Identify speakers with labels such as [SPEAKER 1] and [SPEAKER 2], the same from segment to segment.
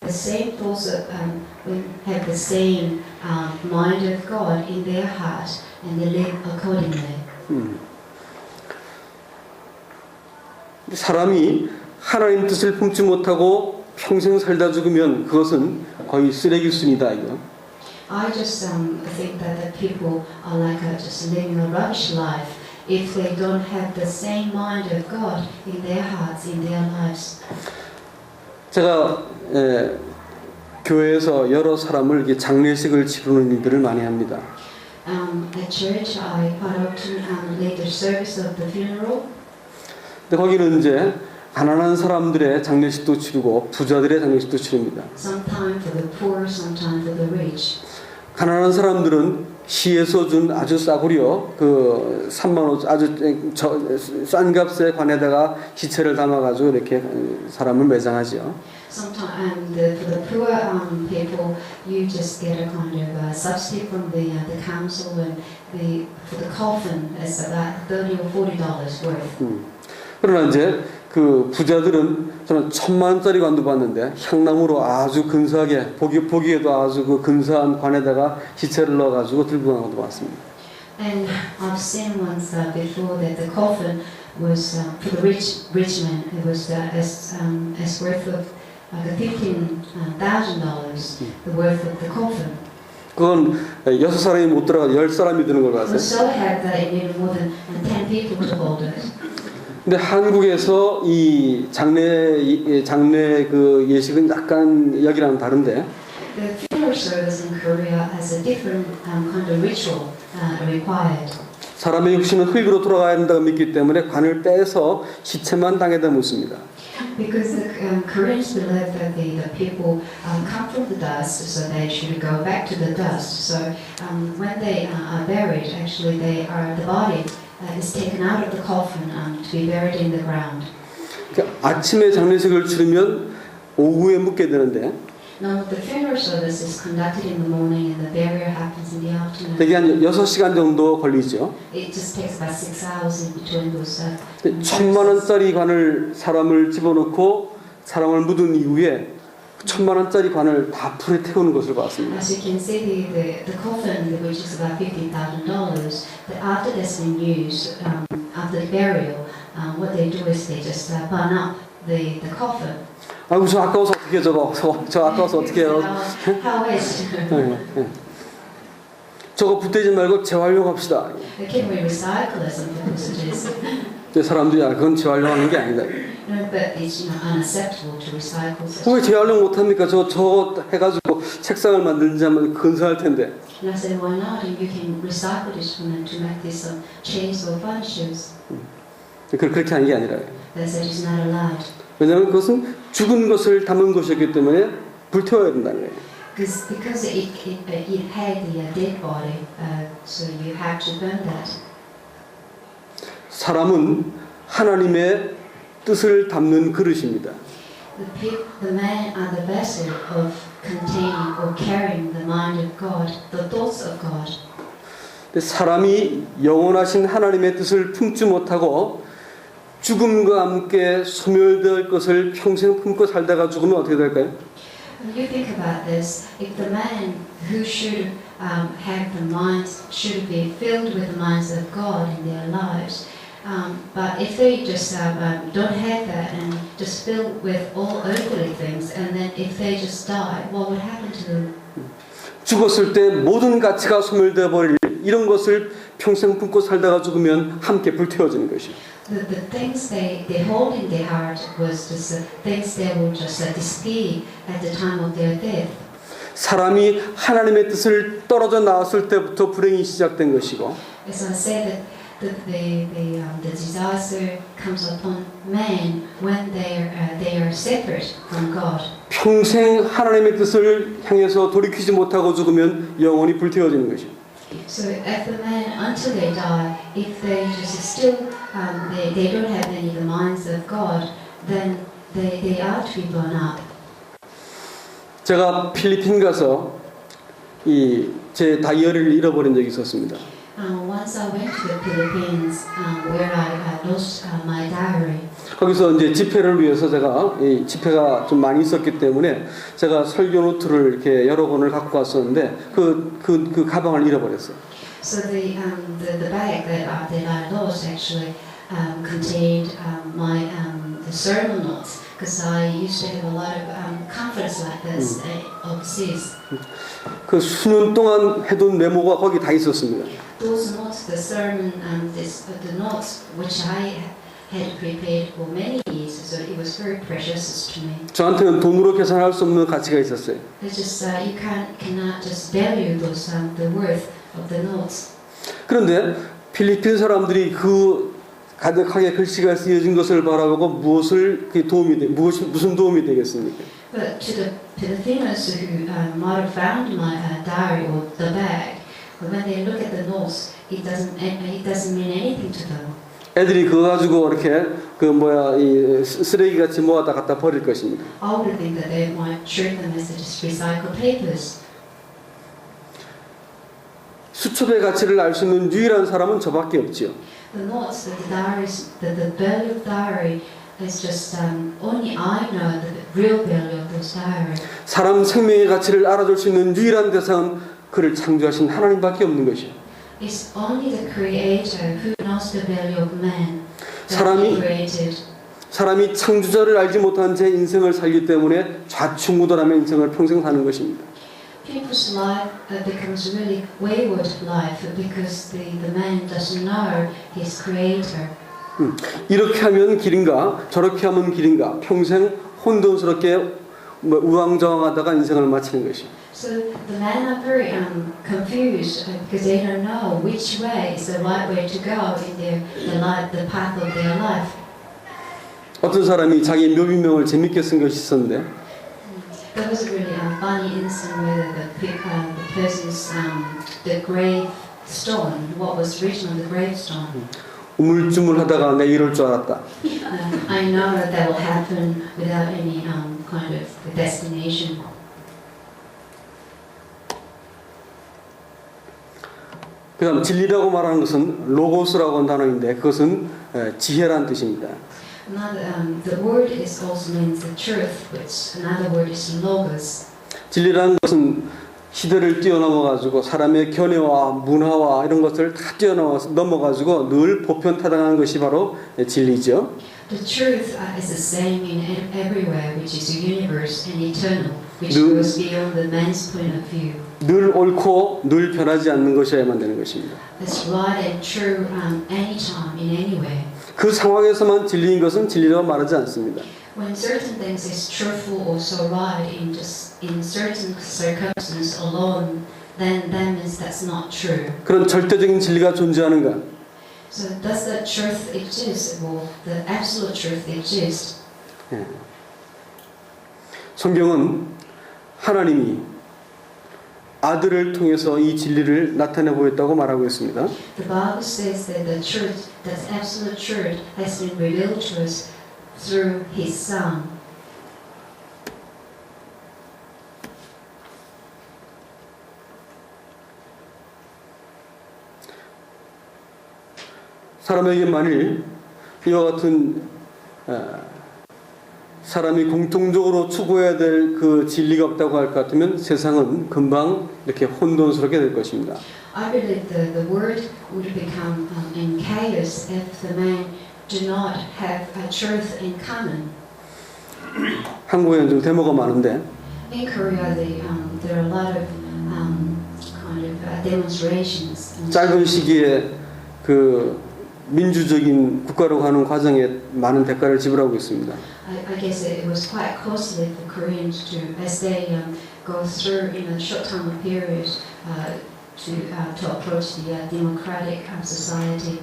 [SPEAKER 1] the same thoughts um, will have the same um, mind of God in their heart and they live accordingly.
[SPEAKER 2] 음. 사람이 하나님 뜻을 품지 못하고 평생 살다 죽으면 그것은 거의 쓰레기순이다 이거.
[SPEAKER 1] I just um, think that the people are like uh, just living a rubbish life if they don't have the same mind of God in their hearts, in their lives.
[SPEAKER 2] 제가 에, 교회에서 여러 사람을 이렇게 장례식을 치르는 일들을 많이 합니다.
[SPEAKER 1] Um, at church, I quite often um, lead the service of the funeral.
[SPEAKER 2] 근데 거기는 이제 가난한 사람들의 장례식도 치르고 부자들의 장례식도 치릅니다.
[SPEAKER 1] Sometime for the poor, sometime for the rich.
[SPEAKER 2] 가난한 사람들은 시에서 준 아주 싸구려 그 3만 원 아주 저, 싼 값에 관에다가 시체를 담아가지고 이렇게 사람을 매장하지요.
[SPEAKER 1] Sometimes um, the, for the poor um, people, you just get a kind of uh, subsidy from the uh, the council, and the for the coffin is about thirty or forty dollars worth.
[SPEAKER 2] 음. 그러나 이제 그 부자들은 저는 천만 원짜리 관도 봤는데 향나무로 아주 근사하게 보기, 보기에도 아주 그 근사한 관에다가 시체를 넣어가지고 들고 가는 것도 봤습니다.
[SPEAKER 1] And I've seen once uh, before that the coffin was uh, for the rich rich man. It was uh, as um, as worth of like fifteen thousand dollars, the worth of the coffin.
[SPEAKER 2] 그건 여섯 사람이 못 들어가 열 사람이 드는 걸 봤어요.
[SPEAKER 1] was so heavy that it needed more than uh, ten people to hold it.
[SPEAKER 2] 근데 한국에서 이 장례 이 장례 그 예식은 약간 여기랑 다른데
[SPEAKER 1] The funeral service in Korea has a different um, kind of ritual uh, required.
[SPEAKER 2] 사람의 육신은 흙으로 돌아가야 한다고 믿기 때문에 관을 빼서 시체만 땅에다 묻습니다.
[SPEAKER 1] Because the um, Koreans believe that the, the people um, come from the dust, so they should go back to the dust. So um, when they uh, are buried, actually, they are the body uh, is taken out of the coffin um, to be buried in the ground.
[SPEAKER 2] 그러니까 아침에 장례식을 치르면 오후에 묻게 되는데
[SPEAKER 1] Now the funeral service is conducted in the morning, and the burial happens in the afternoon.
[SPEAKER 2] 되게 한 6시간 정도 걸리죠.
[SPEAKER 1] It just takes about six hours in between those. Uh,
[SPEAKER 2] 근데 천만 원짜리 관을 사람을 집어넣고 사람을 묻은 이후에 천만 원짜리 관을 다 풀에 태우는 것을 봤습니다.
[SPEAKER 1] As you can see, the, the, the coffin, which is about $50,000, that after that's been used, um, after the burial, um, what they do is they just uh, burn up the, the coffin.
[SPEAKER 2] 아이고 저 아까워서 어떻게 저거 저, 저 아까워서 어떻게 해요?
[SPEAKER 1] How, waste?
[SPEAKER 2] 예, 예. 저거 붙대지 말고 재활용합시다.
[SPEAKER 1] Can we recycle it? Some people suggest.
[SPEAKER 2] 사람들이 야 그건 재활용하는 게 아니다.
[SPEAKER 1] No, but it's you know, unacceptable to recycle such.
[SPEAKER 2] 왜 재활용 못합니까? 저 저거 해가지고 책상을 만들지 하면 근사할 텐데.
[SPEAKER 1] And I said, why not? And you can recycle this one to make these um, chairs or furnitures.
[SPEAKER 2] 그- 그렇게 하는 게 아니라.
[SPEAKER 1] They said it's not allowed.
[SPEAKER 2] 왜냐하면 그것은 죽은 것을 담은 것이었기 때문에 불태워야 된다는 거예요.
[SPEAKER 1] Because, because it, it, it had the uh, dead body, uh, so you have to burn that.
[SPEAKER 2] 사람은 하나님의 뜻을 담는 그릇입니다.
[SPEAKER 1] The, peop the man are the vessel of containing or carrying the mind of God, the thoughts of God.
[SPEAKER 2] 사람이 영원하신 하나님의 뜻을 품지 못하고 죽음과 함께 소멸될 것을 평생 품고 살다가 죽으면 어떻게 될까요?
[SPEAKER 1] When you think about this, if the man who should um, have the minds, should be filled with the minds of God in their lives, um, but if they just uh, um, don't have that and just filled with all earthly things, and then if they just die, what would happen to them?
[SPEAKER 2] 죽었을 때 모든 가치가 소멸되어 버릴 이런 것을 평생 품고 살다가 죽으면 함께 불태워지는 것이요.
[SPEAKER 1] The, the things they, they hold in their heart was just uh, things they will just uh, disappear at the time of their death.
[SPEAKER 2] 사람이 하나님의 뜻을 떨어져 나왔을 때부터 불행이 시작된 것이고
[SPEAKER 1] As I said, that the, the, the, um, the disaster comes upon man when they are, uh, they are separate from God.
[SPEAKER 2] 평생 하나님의 뜻을 향해서 돌이키지 못하고 죽으면 영원히 불태워지는 것이요.
[SPEAKER 1] So if the man, until they die, if they just still, um, they, they don't have any of the minds of God, then they, they are to be blown up.
[SPEAKER 2] 제가 필리핀 가서 이제 다이어리를 잃어버린 적이 있었습니다.
[SPEAKER 1] Uh, once I went to the Philippines, um, where I uh, lost uh, my diary.
[SPEAKER 2] 거기서 이제 집회를 위해서 제가 이 집회가 좀 많이 있었기 때문에 제가 설교 노트를 이렇게 여러 권을 갖고 왔었는데 그 그 그 가방을 잃어버렸어요.
[SPEAKER 1] So the, um, the, the bag that I, that I lost actually um, contained um, my um, the sermon notes because I used to have a lot of um, conference like this uh, overseas.
[SPEAKER 2] 그 수년 동안 해둔 메모가 거기 다 있었습니다.
[SPEAKER 1] Those notes, the sermon, um, this, uh, the notes which I had prepared for many years, so it was very precious to me.
[SPEAKER 2] 저한테는 돈으로 계산할 수 없는 가치가 있었어요.
[SPEAKER 1] It's just uh, you can't cannot just value those um, the worth of the notes.
[SPEAKER 2] 그런데 필리핀 사람들이 그 가득하게 글씨가 쓰여진 것을 바라보고 무엇을 그 도움이 되, 무엇이 무슨 도움이 되겠습니까?
[SPEAKER 1] But to the Filipinos who uh, might have found my uh, diary or the bag, when they look at the notes, it doesn't it, doesn't mean anything to them.
[SPEAKER 2] 애들이 그거 가지고 이렇게 그 뭐야 이 쓰- 쓰레기 같이 모아다 갖다 버릴 것입니다.
[SPEAKER 1] I would think that they might treat them as just recycled papers.
[SPEAKER 2] 수첩의 가치를 알 수 있는 유일한 사람은 저밖에 없지요.
[SPEAKER 1] The notes, the diaries, the, the value of diary is just um, only I know the real value of those diaries.
[SPEAKER 2] 사람 생명의 가치를 알아줄 수 있는 유일한 대상은 그를 창조하신 하나님밖에 없는 것이요.
[SPEAKER 1] It's only the Creator who knows the value of man
[SPEAKER 2] 사람이-
[SPEAKER 1] created.
[SPEAKER 2] 사람이 창조자를 알지 못한 제 인생을 살기 때문에 좌충우돌하며 인생을 평생 사는 것입니다.
[SPEAKER 1] People's life uh, becomes really wayward life because the, the man doesn't know his creator.
[SPEAKER 2] 이렇게 하면 길인가 저렇게 하면 길인가 평생 혼돈스럽게 뭐 우왕좌왕하다가 인생을 마치는 것이요.
[SPEAKER 1] So the men are very um, confused uh, because they don't know which way is the right way to go in their the, life, the path of their life.
[SPEAKER 2] 어떤 사람이 자기 묘비명을 재밌게 쓴 것이 있었는데
[SPEAKER 1] There was a really um, funny incident where the, pe- uh, the person's um, the gravestone, what was written on the gravestone.
[SPEAKER 2] 우물쭈물하다가 내 이럴 줄 알았다.
[SPEAKER 1] Uh, I know that that will happen without any um, kind of destination.
[SPEAKER 2] 그다음 진리라고 말하는 것은 로고스라고 하는 단어인데 그것은 에, 지혜란 뜻입니다.
[SPEAKER 1] Another, um, the word is also means the truth, which another word is logos.
[SPEAKER 2] 진리라는 것은 시대를 뛰어넘어 가지고 사람의 견해와 문화와 이런 것을 다 뛰어넘어 가지고 늘 보편타당한 것이 바로 진리죠.
[SPEAKER 1] The truth uh, is the same in e- everywhere, which is universe and eternal, which
[SPEAKER 2] No.
[SPEAKER 1] goes beyond the man's point of view.
[SPEAKER 2] 늘 옳고 늘 변하지 않는 것이어야만 되는 것입니다.
[SPEAKER 1] It's right and true um, anytime, in anywhere.
[SPEAKER 2] 그 상황에서만 진리인 것은 진리라고 말하지 않습니다.
[SPEAKER 1] When certain things is truthful or so right in just in certain circumstances alone, then that means that's not true.
[SPEAKER 2] 그런 절대적인 진리가 존재하는가?
[SPEAKER 1] So does the truth exist? Well, the absolute truth exists.
[SPEAKER 2] 예. 성경은 하나님이 아들을 통해서 이 진리를 나타내 보였다고 말하고 있습니다.
[SPEAKER 1] The Bible says that the truth, that absolute truth, has been revealed to us through His Son.
[SPEAKER 2] 사람에게 만일 이와 같은 어, 사람이 공통적으로 추구해야 될 그 진리가 없다고 할 것 같으면 세상은 금방 이렇게 혼돈스럽게 될 것입니다.
[SPEAKER 1] I believe the, the word would become um, in chaos if the men do not have a truth in common.
[SPEAKER 2] 한국에는 좀 데모가 많은데
[SPEAKER 1] In Korea, the, um, there are a lot of um, kind of uh, demonstrations.
[SPEAKER 2] 짧은 시기에 그 민주적인 국가로 가는 과정에 많은 대가를 지불하고 있습니다.
[SPEAKER 1] I, I guess it was quite costly for Koreans to, as they um, go through in a short time of period, uh, to uh, to approach the uh, democratic um, society.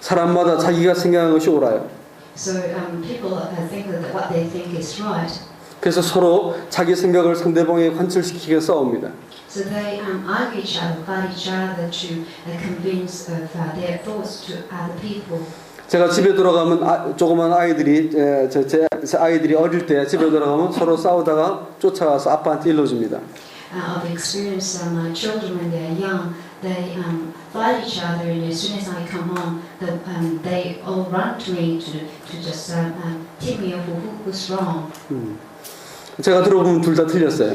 [SPEAKER 2] 사람마다 자기가 생각하는 것이 옳아요.
[SPEAKER 1] So um, people uh, think that what they think is right.
[SPEAKER 2] 그래서 서로 자기 생각을 상대방에 관철시키게 싸웁니다.
[SPEAKER 1] So they um, argue each other, fight each other to uh, convince of uh, their thoughts to other people.
[SPEAKER 2] 제가 집에 돌아가면 아, 조그만 아이들이 에, 제, 제, 제 아이들이 어릴 때 집에 돌아가면 서로 싸우다가 쫓아가서 아빠한테 일러줍니다.
[SPEAKER 1] Uh, I've experienced uh, my children when they're young, they um, fight each other, and as soon as I come home, the, um, they all run to me to, to just um, um, tip me off who, who's wrong.
[SPEAKER 2] 음. 제가 들어보면 둘 다 틀렸어요.